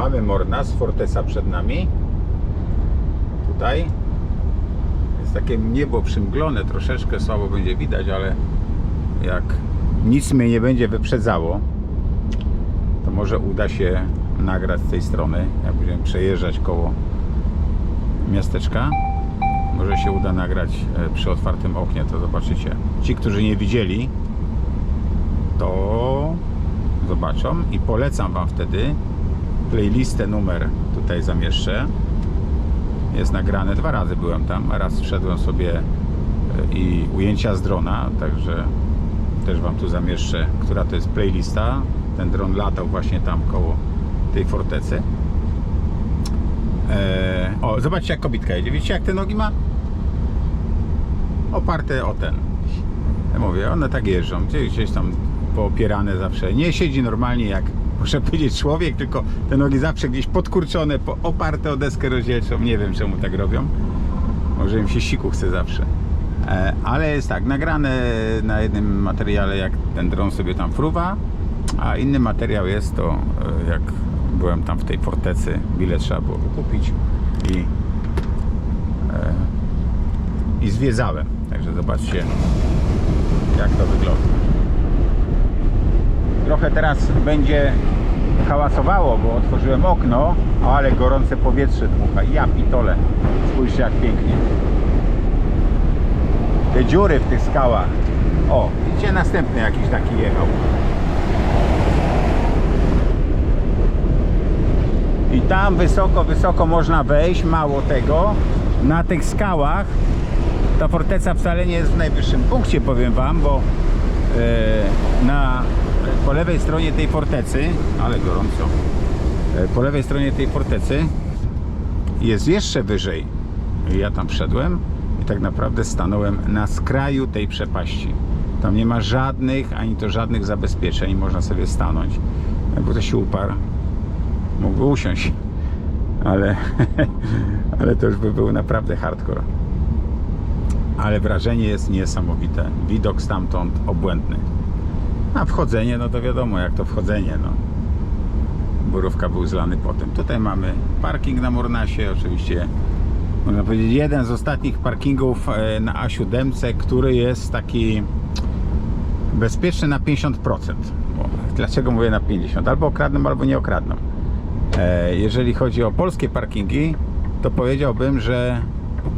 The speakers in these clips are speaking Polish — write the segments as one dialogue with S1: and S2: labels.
S1: Mamy Mornas, Fortesa przed nami. Tutaj jest takie niebo przymglone, troszeczkę słabo będzie widać, ale jak nic mnie nie będzie wyprzedzało, to może uda się nagrać z tej strony, jak będziemy przejeżdżać koło miasteczka. Może się uda nagrać e, przy otwartym oknie, to zobaczycie. Ci, którzy nie widzieli, to zobaczą i polecam Wam wtedy playlistę numer tutaj zamieszczę. Jest nagrane, dwa razy byłem tam, raz wszedłem sobie e, i ujęcia z drona, także też Wam tu zamieszczę, która to jest playlista. Ten dron latał właśnie tam koło tej fortecy. Eee, o, zobaczcie jak kobitka jedzie. Widzicie jak te nogi ma? Oparte o ten. Ja mówię, one tak jeżdżą. Gdzieś, gdzieś tam poopierane zawsze. Nie siedzi normalnie jak, muszę powiedzieć, człowiek, tylko te nogi zawsze gdzieś podkurczone, po, oparte o deskę rozdzielczą. Nie wiem czemu tak robią. Może im się siku chce zawsze. E, ale jest tak, nagrane na jednym materiale, jak ten dron sobie tam fruwa, a inny materiał jest to, e, jak byłem tam w tej fortecy, bilet trzeba było kupić i, e, i zwiedzałem. Także zobaczcie, jak to wygląda. Trochę teraz będzie hałasowało, bo otworzyłem okno, ale gorące powietrze dmucha. Ja pitole, spójrzcie jak pięknie te dziury w tych skałach. O, widzicie, następny jakiś taki jechał. I tam wysoko, wysoko można wejść, mało tego. Na tych skałach ta forteca wcale nie jest w najwyższym punkcie, powiem Wam, bo e, na, po lewej stronie tej fortecy, ale gorąco, e, po lewej stronie tej fortecy jest jeszcze wyżej. Ja tam wszedłem i tak naprawdę stanąłem na skraju tej przepaści. Tam nie ma żadnych, ani to żadnych zabezpieczeń, można sobie stanąć. Jakby to się uparł, mógłby usiąść, ale, ale to już by był naprawdę hardcore. Ale wrażenie jest niesamowite. Widok stamtąd obłędny. A wchodzenie, no to wiadomo, jak to wchodzenie, no. Borówka był zlany potem. Tutaj mamy parking na Mornasie, oczywiście można powiedzieć jeden z ostatnich parkingów e, na A7, który jest taki bezpieczny na 50%. Bo dlaczego mówię na 50? Albo okradną, albo nie okradną. E, Jeżeli chodzi o polskie parkingi, to powiedziałbym, że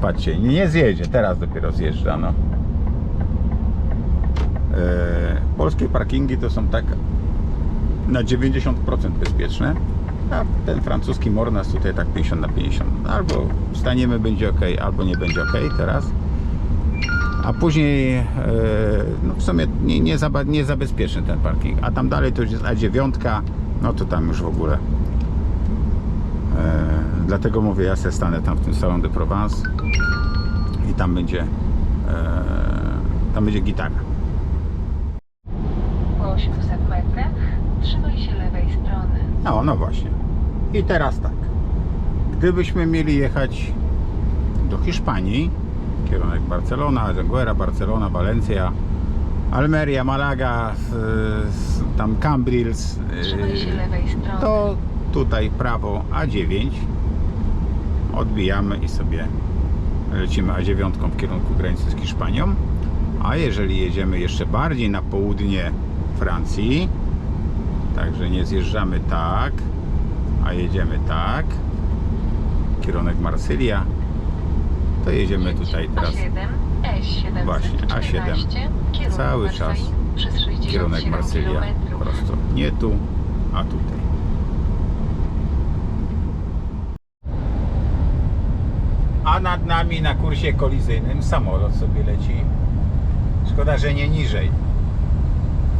S1: patrzcie, nie zjedzie, teraz dopiero zjeżdża. No. E, Polskie parkingi to są tak na 90% bezpieczne, a ten francuski Mornas tutaj tak 50 na 50. Albo staniemy, będzie ok, albo nie będzie ok teraz. A później e, no w sumie nie, nie, zaba, nie ten parking. A tam dalej to już jest A9, no to tam już w ogóle. E, dlatego mówię, ja sobie stanę tam w tym Salon de Provence i tam będzie tam będzie gitara.
S2: Po 800 metrach trzymaj się lewej strony.
S1: No, no właśnie. I teraz tak. Gdybyśmy mieli jechać do Hiszpanii, kierunek Barcelona, Aranguera, Barcelona, Valencia, Almeria, Malaga, tam Cambrils,
S2: strony.
S1: to tutaj prawo A9 odbijamy i sobie lecimy A9 w kierunku granicy z Hiszpanią. A jeżeli jedziemy jeszcze bardziej na południe Francji, także nie zjeżdżamy tak, a jedziemy tak, kierunek Marsylia, to jedziemy tutaj teraz
S2: A7, S714,
S1: Właśnie, A7.
S2: kierunek
S1: Cały czas
S2: przez 67
S1: kierunek Marsylia, prosto nie tu, a tutaj. A nad nami na kursie kolizyjnym samolot sobie leci. Szkoda, że nie niżej.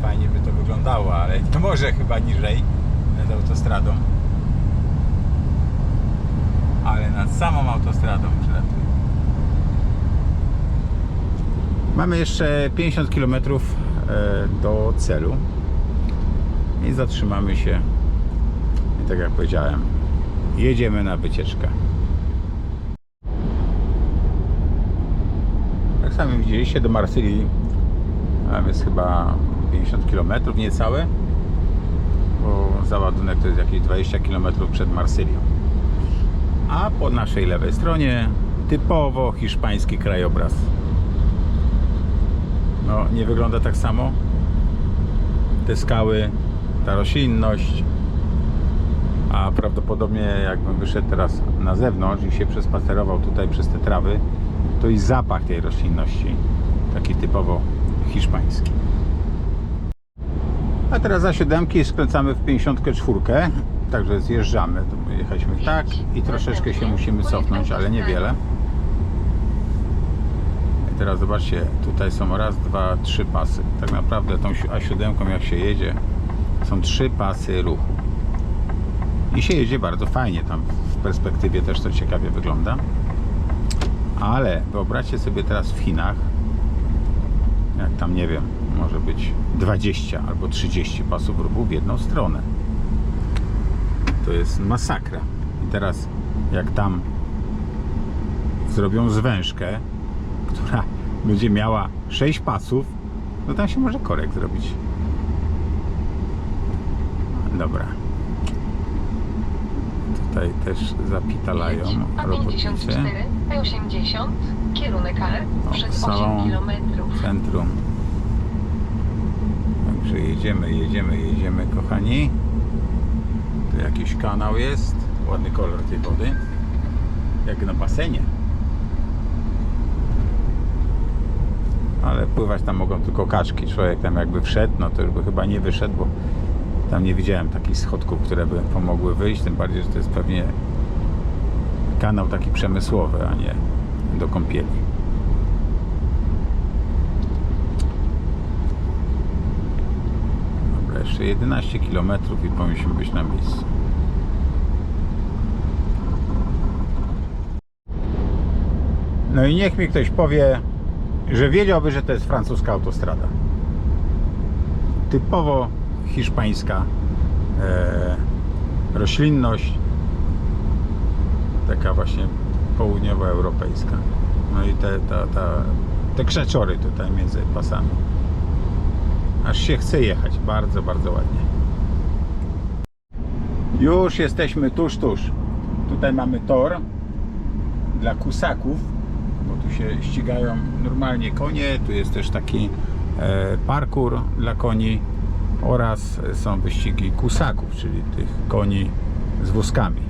S1: Fajnie by to wyglądało, ale nie może chyba niżej nad autostradą. Ale nad samą autostradą przelatuje. Mamy jeszcze 50 km do celu i zatrzymamy się. I tak jak powiedziałem, jedziemy na wycieczkę. Jak sami widzieliście, do Marsylii a jest chyba 50 km niecałe. bo załadunek to jest jakieś 20 km przed Marsylią. A po naszej lewej stronie typowo hiszpański krajobraz. No, nie wygląda tak samo. Te skały, ta roślinność, a prawdopodobnie jakbym wyszedł teraz na zewnątrz i się przespacerował tutaj przez te trawy, to i zapach tej roślinności, taki typowo hiszpański. A teraz za siódemki skręcamy w 54, także zjeżdżamy. Jechaliśmy tak i troszeczkę się musimy cofnąć, ale niewiele. I teraz zobaczcie, tutaj są raz, dwa, trzy pasy. Tak naprawdę tą si- A7 jak się jedzie, są trzy pasy ruchu. I się jedzie bardzo fajnie, tam w perspektywie też to ciekawie wygląda. Ale wyobraźcie sobie teraz w Chinach, jak tam nie wiem, może być 20 albo 30 pasów ruchu w jedną stronę. To jest masakra. I teraz jak tam zrobią zwężkę, która będzie miała 6 pasów, no tam się może korek zrobić. Dobra. Tutaj też zapitalają robotnicy.
S2: A54, A80, kierunek Ale
S1: O,
S2: przez
S1: salon.
S2: 8 km.
S1: centrum. Także jedziemy, jedziemy, jedziemy, kochani. Tu jakiś kanał jest. Ładny kolor tej wody. Jak na basenie. Ale pływać tam mogą tylko kaczki. Człowiek tam jakby wszedł, no to już by chyba nie wyszedł, bo tam nie widziałem takich schodków, które by pomogły wyjść. Tym bardziej, że to jest pewnie kanał taki przemysłowy, a nie do kąpieli. Dobra, jeszcze 11 km i powinniśmy być na miejscu. No i niech mi ktoś powie, że wiedziałby, że to jest francuska autostrada. Typowo hiszpańska e, roślinność, taka właśnie południowoeuropejska. No i te, ta, ta, te krzaczory tutaj między pasami. Aż się chce jechać. Bardzo, bardzo ładnie. Już jesteśmy tuż, tuż. Tutaj mamy tor dla kusaków, bo tu się ścigają normalnie konie. Tu jest też taki e, parkour dla koni oraz są wyścigi kusaków, czyli tych koni z wózkami.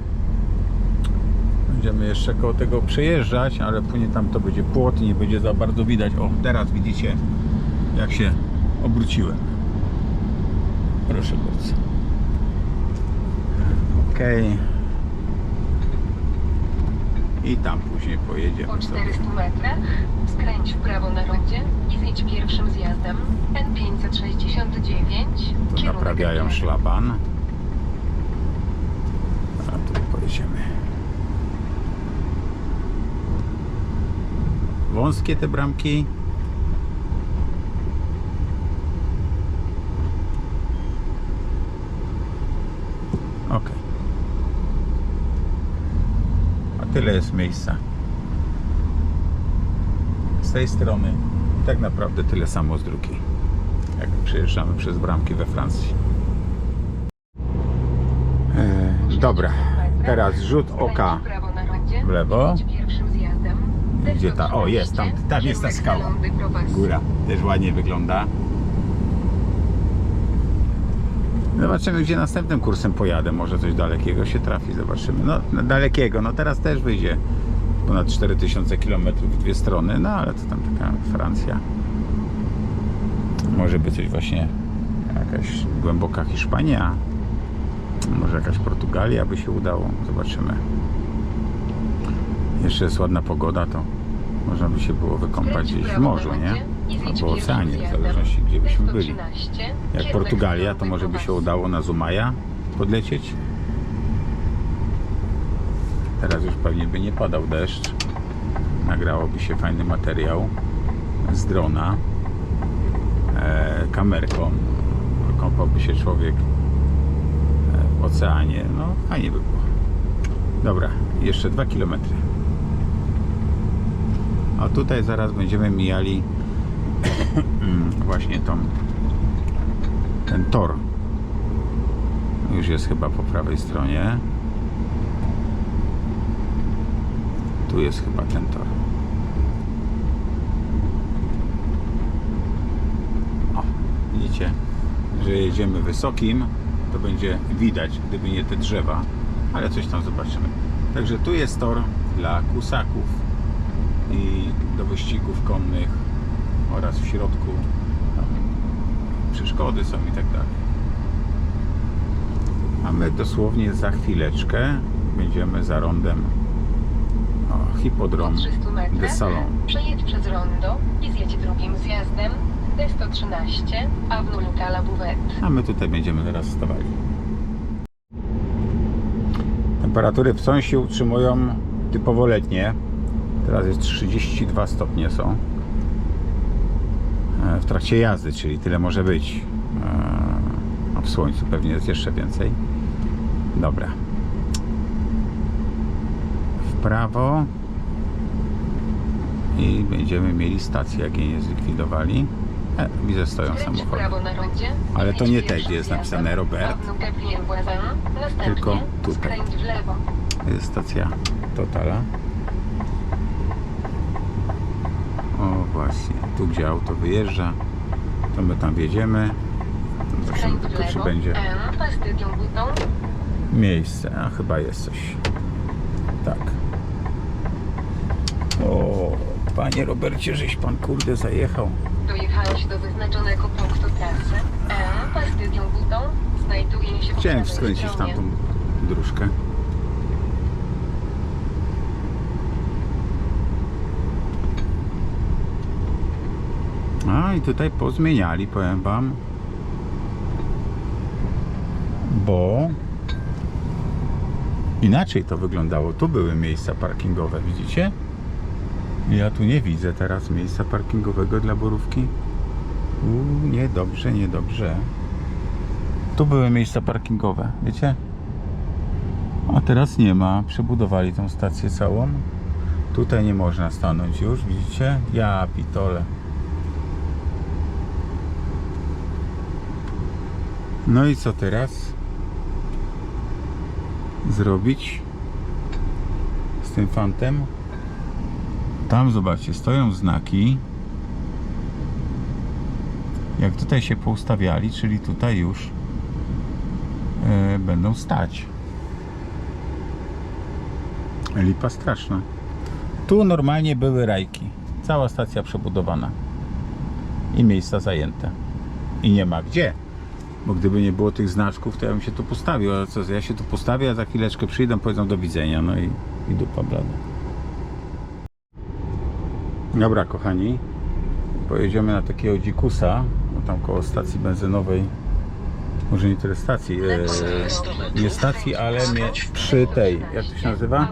S1: Będziemy jeszcze koło tego przejeżdżać, ale później tam to będzie płot nie będzie za bardzo widać. O, teraz widzicie jak się obróciłem. Proszę bardzo. Okej. I tam później pojedziemy
S2: Po
S1: sobie.
S2: 400 metrach skręć w prawo na rondzie i zjedź pierwszym zjazdem N569,
S1: Tu
S2: kierunek
S1: naprawiają szlaban. A tu pojedziemy. Wąskie te bramki. Ok. A tyle jest miejsca. Z tej strony tak naprawdę tyle samo z drugiej jak przejeżdżamy przez bramki we Francji. E, dobra, teraz rzut oka
S2: w
S1: lewo. Gdzie ta- o, jest, tam- tam jest ta skała. Góra też ładnie wygląda. Zobaczymy, gdzie następnym kursem pojadę. Może coś dalekiego się trafi, zobaczymy. No, no, dalekiego, no teraz też wyjdzie ponad 4000 km w dwie strony, no ale to tam taka Francja. Może by coś właśnie, jakaś głęboka Hiszpania, może jakaś Portugalia by się udało, zobaczymy. Jeszcze jest ładna pogoda, to można by się było wykąpać gdzieś w morzu, nie? Albo oceanie, w zależności gdzie byśmy byli.
S2: N113,
S1: Jak Portugalia, to może by się udało na Zumaja podlecieć. Teraz już pewnie by nie padał deszcz. Nagrałoby się fajny materiał z drona, e, kamerką. Kąpałby się człowiek e, w oceanie. No, fajnie by było. Dobra, jeszcze dwa kilometry. A tutaj zaraz będziemy mijali właśnie tą ten tor Już jest chyba po prawej stronie. Tu jest chyba ten tor. O, widzicie, że jedziemy wysokim, to będzie widać, gdyby nie te drzewa, ale coś tam zobaczymy. Także tu jest tor dla kusaków i do wyścigów konnych oraz w środku tam przeszkody są i tak dalej. A my dosłownie za chwileczkę będziemy za rondem o,
S2: Po
S1: hipodrom
S2: 300
S1: de Salon.
S2: przejedź przez rondo i zjedź drugim zjazdem D113 Avenue Lucala Bouvet.
S1: A my tutaj będziemy teraz stawali. Temperatury w Sąsie utrzymują typowo letnie. Teraz jest 32 stopnie są. W trakcie jazdy, czyli tyle może być. E, A w słońcu pewnie jest jeszcze więcej. Dobra. W prawo. I będziemy mieli stację, jak jej nie zlikwidowali. E, widzę stoją samochody. Ale to nie te, gdzie jest napisane Robert. Tylko tutaj. jest stacja Totala. O właśnie, tu gdzie auto wyjeżdża, to my tam wjedziemy. Zobaczymy tylko czy będzie
S2: Bouton.
S1: miejsce, a chyba jest coś. Tak. O, panie Robercie, żeś pan kurde zajechał.
S2: Dojechałeś do wyznaczonego punktu trasy. N, Pastyllion Bouton. Znajduje się
S1: Chciałem skręcić tamtą dróżkę. A i tutaj pozmieniali, powiem wam. Bo inaczej to wyglądało. Tu były miejsca parkingowe, widzicie? Ja tu nie widzę teraz miejsca parkingowego dla borówki. Uuu, niedobrze, niedobrze. Tu były miejsca parkingowe, wiecie? A teraz nie ma. Przebudowali tą stację całą. Tutaj nie można stanąć już, widzicie? Ja pitole. No i co teraz? Zrobić z tym fantem? Tam zobaczcie, stoją znaki. Jak tutaj się poustawiali, czyli tutaj już e, będą stać. Lipa straszna. Tu normalnie były rajki. Cała stacja przebudowana. I miejsca zajęte. I nie ma gdzie. Bo gdyby nie było tych znaczków, to ja bym się tu postawił. Ale co, ja się tu postawię, a za chwileczkę przyjdą, powiedzą do widzenia. No i, i dupa blada. Dobra, kochani. Pojedziemy na takiego dzikusa. No tam koło stacji benzynowej. Może nie tyle stacji. E, nie stacji, ale mnie przy tej. Jak to się nazywa?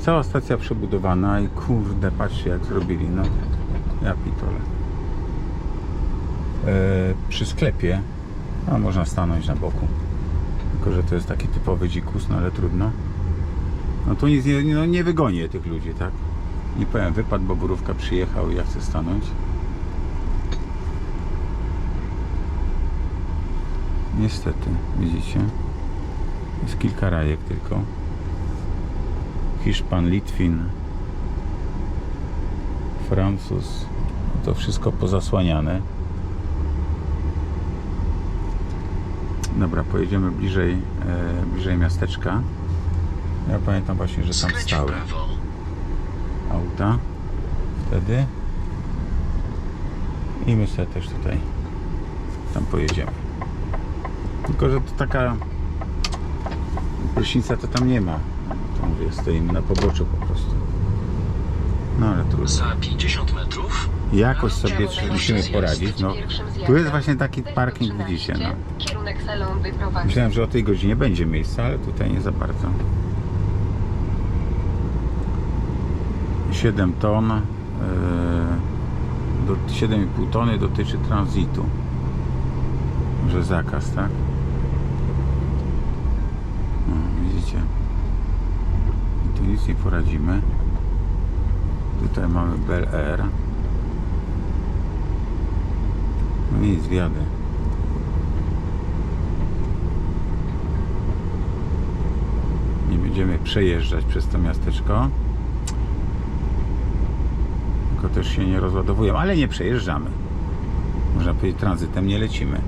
S1: Cała stacja przebudowana i kurde, patrzcie jak zrobili, no. Ja pitole. E, przy sklepie, a można stanąć na boku. Tylko, że to jest taki typowy dzikus, no ale trudno. No tu nic nie, no, nie wygonię tych ludzi, tak? Nie powiem, wypadł, bo burówka przyjechał i ja chcę stanąć. Niestety, widzicie? Jest kilka rajek tylko. Hiszpan, Litwin, Francuz. To wszystko pozasłaniane. Dobra, pojedziemy bliżej, e, bliżej miasteczka. Ja pamiętam właśnie, że tam stały auta wtedy. I my sobie też tutaj tam pojedziemy. Tylko, że to taka prysznica to tam nie ma. To mówię, stoimy na poboczu po prostu. No ale trudno.
S3: Za 50 metrów
S1: Jakoś sobie musimy poradzić. No, tu jest właśnie taki parking,
S2: D113,
S1: widzicie. No. Myślałem, że o tej godzinie będzie miejsca, ale tutaj nie za bardzo. 7 ton, yy, do 7,5 tony dotyczy tranzytu. Że zakaz, tak? No, widzicie? Tu nic nie poradzimy. Tutaj mamy Bel Air. No nic, wjadę. Nie będziemy przejeżdżać przez to miasteczko. Tylko też się nie rozładowują, ale nie przejeżdżamy. Można powiedzieć, tranzytem nie lecimy.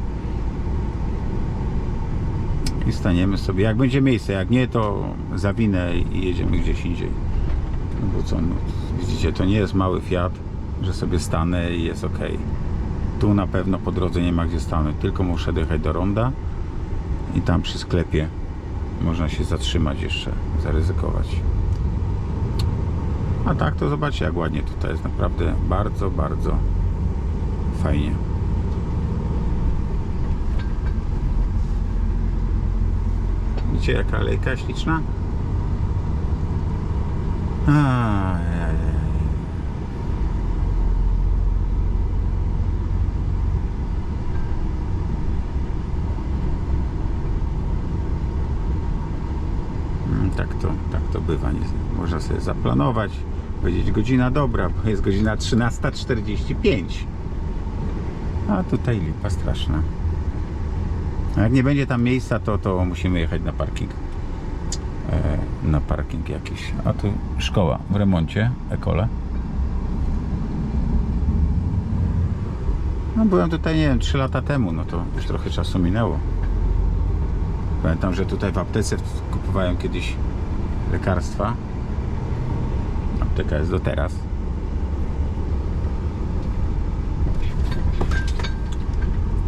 S1: I staniemy sobie, jak będzie miejsce, jak nie, to zawinę i jedziemy gdzieś indziej. No bo co, no, widzicie, to nie jest mały Fiat, że sobie stanę i jest ok. Tu na pewno po drodze nie ma gdzie stanąć, tylko muszę dojechać do ronda i tam przy sklepie można się zatrzymać jeszcze, zaryzykować. A tak to zobaczcie jak ładnie tutaj jest, naprawdę bardzo, bardzo fajnie. Widzicie jaka alejka śliczna? Ajajaj. Tak to, tak to bywa. Nie, można sobie zaplanować, powiedzieć godzina dobra, bo jest godzina 13.45. A tutaj lipa straszna. A jak nie będzie tam miejsca, to, to musimy jechać na parking. E, na parking jakiś. A tu szkoła w remoncie, ekole. No byłem tutaj, nie wiem, 3 lata temu, no to już trochę czasu minęło. Pamiętam, że tutaj w aptece kupowałem kiedyś lekarstwa. Apteka jest do teraz.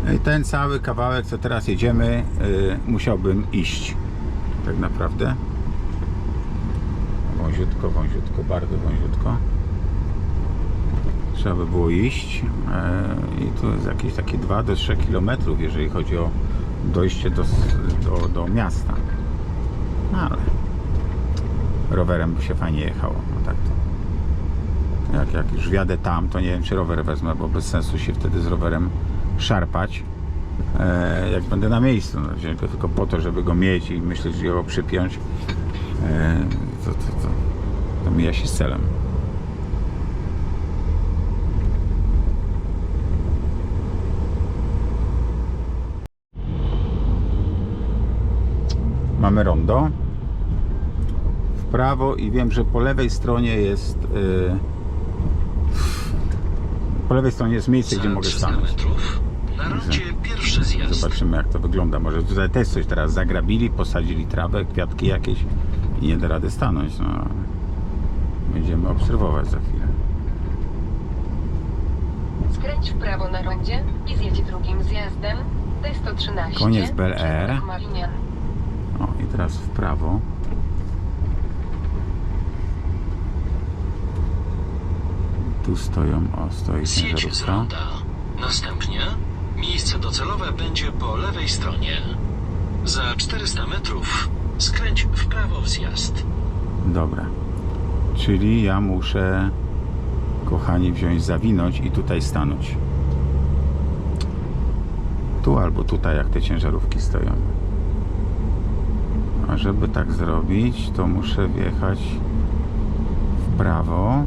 S1: No i ten cały kawałek, co teraz jedziemy, y, musiałbym iść. Tak naprawdę. Wąziutko, wąziutko, bardzo wąziutko. Trzeba by było iść. E, I tu jest jakieś takie 2 do 3 km, jeżeli chodzi o dojście do, do, do miasta. No ale rowerem by się fajnie jechało. No tak to. Jak, jak już wjadę tam, to nie wiem, czy rower wezmę, bo bez sensu się wtedy z rowerem szarpać. E, jak będę na miejscu, no, wziąć go tylko po to, żeby go mieć i myśleć, że go przypiąć, e, to, to, to, to mija się z celem. Mamy rondo w prawo i wiem, że po lewej stronie jest e, po lewej stronie jest miejsce, gdzie mogę
S3: 300
S1: stanąć.
S3: metrów na rondzie pierwszy zjazd.
S1: Zobaczymy jak to wygląda. Może tutaj też coś teraz zagrabili, posadzili trawę, kwiatki jakieś i nie da rady stanąć. No, będziemy obserwować za chwilę.
S2: Skręć w prawo na rondzie i zjedź drugim zjazdem D113.
S1: Koniec Bel Air.
S2: kierunek Marinian.
S1: O i teraz w prawo. Tu stoją, o stoi
S3: Zjedź z
S1: ciężarówka.
S3: ronda. Następnie miejsce docelowe będzie po lewej stronie. Za 400 metrów skręć w prawo w zjazd.
S1: Dobra. Czyli ja muszę, kochani, wziąć, zawinąć i tutaj stanąć. Tu albo tutaj, jak te ciężarówki stoją. A żeby tak zrobić, to muszę wjechać w prawo,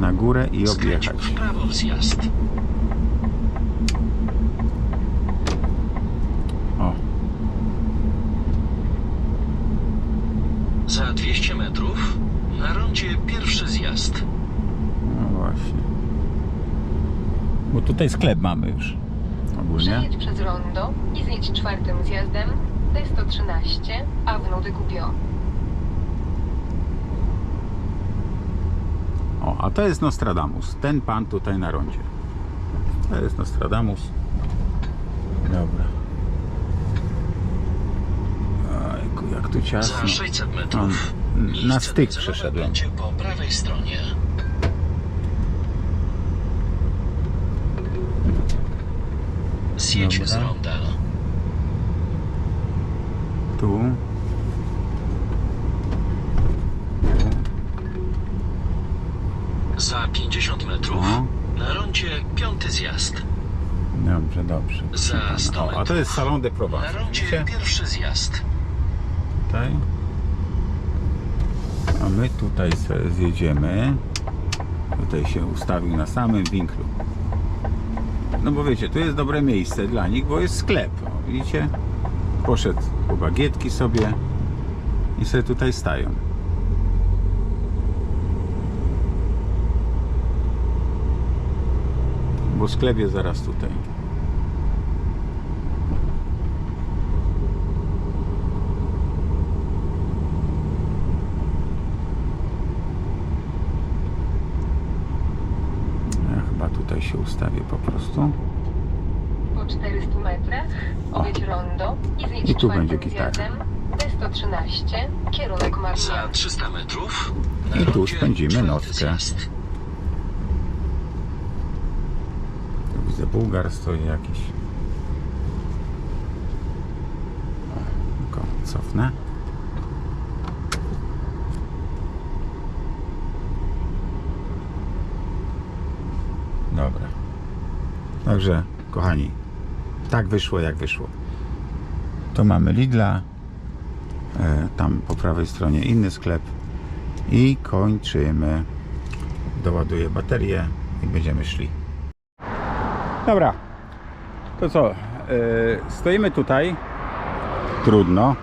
S1: na górę i objechać.
S3: w prawo zjazd.
S1: O,
S3: Za 200 metrów na rondzie pierwszy zjazd.
S1: no właśnie. Bo tutaj sklep mamy już. Ogólnie.
S2: Przejedź przez rondo i zjedź czwartym zjazdem D113 Avenue de Gubbio.
S1: O, a to jest Nostradamus. Ten pan tutaj na rondzie. To jest Nostradamus. Dobra. Ojku, jak tu ciasno.
S3: Za 600 metrów
S1: na styk przeszedłem.
S3: po prawej stronie. Zjedź z
S1: Dobra. Tu.
S3: Za 50 metrów
S1: O.
S3: na rondzie piąty zjazd.
S1: Dobrze, dobrze.
S3: Za 100
S1: O, a to
S3: metrów.
S1: jest Salon de
S3: Na
S1: Provence.
S3: rondzie
S1: Widzicie?
S3: pierwszy zjazd.
S1: Tutaj. A my tutaj zjedziemy. Tutaj się ustawił na samym winklu. No bo wiecie, tu jest dobre miejsce dla nich, bo jest sklep. O, widzicie? poszedł po bagietki sobie i sobie tutaj stają. Bo sklep jest zaraz tutaj. Ja chyba tutaj się ustawię po prostu.
S2: Po 400 metrach obyć rondo i zjedź
S1: I tu
S2: czwartym
S1: będzie gitara.
S2: zjazdem D113, kierunek
S3: Za
S2: Marnia.
S3: 300 metrów na
S1: I tu
S3: rondzie
S1: spędzimy
S3: czwarty
S1: nockę.
S3: zjazd.
S1: Tu widzę Bułgar stoi jakiś. O, Tylko cofnę. Dobra. Także, kochani, tak wyszło jak wyszło. To mamy Lidla. E, tam po prawej stronie inny sklep. I kończymy. Doładuję baterię i będziemy szli. Dobra. To co? e, stoimy tutaj. Trudno.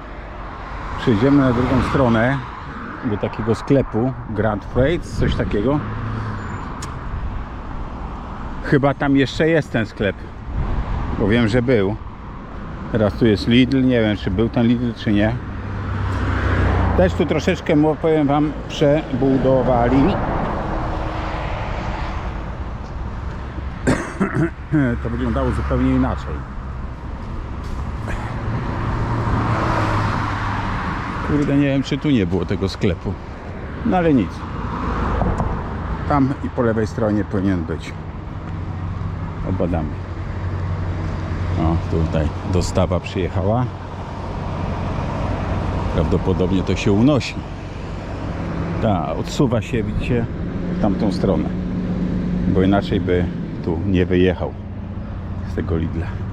S1: Przejdziemy na drugą stronę do takiego sklepu Grand Freight, coś takiego. Chyba tam jeszcze jest ten sklep. Bo wiem, że był. Teraz tu jest Lidl. Nie wiem, czy był ten Lidl, czy nie. Też tu troszeczkę, powiem Wam, przebudowali. to wyglądało zupełnie inaczej. Kurde, nie wiem, czy tu nie było tego sklepu. No ale nic. Tam i po lewej stronie powinien być. Obadamy. O, tutaj dostawa przyjechała. Prawdopodobnie to się unosi. Ta, odsuwa się, widzicie, w tamtą stronę. Bo inaczej by tu nie wyjechał z tego Lidla.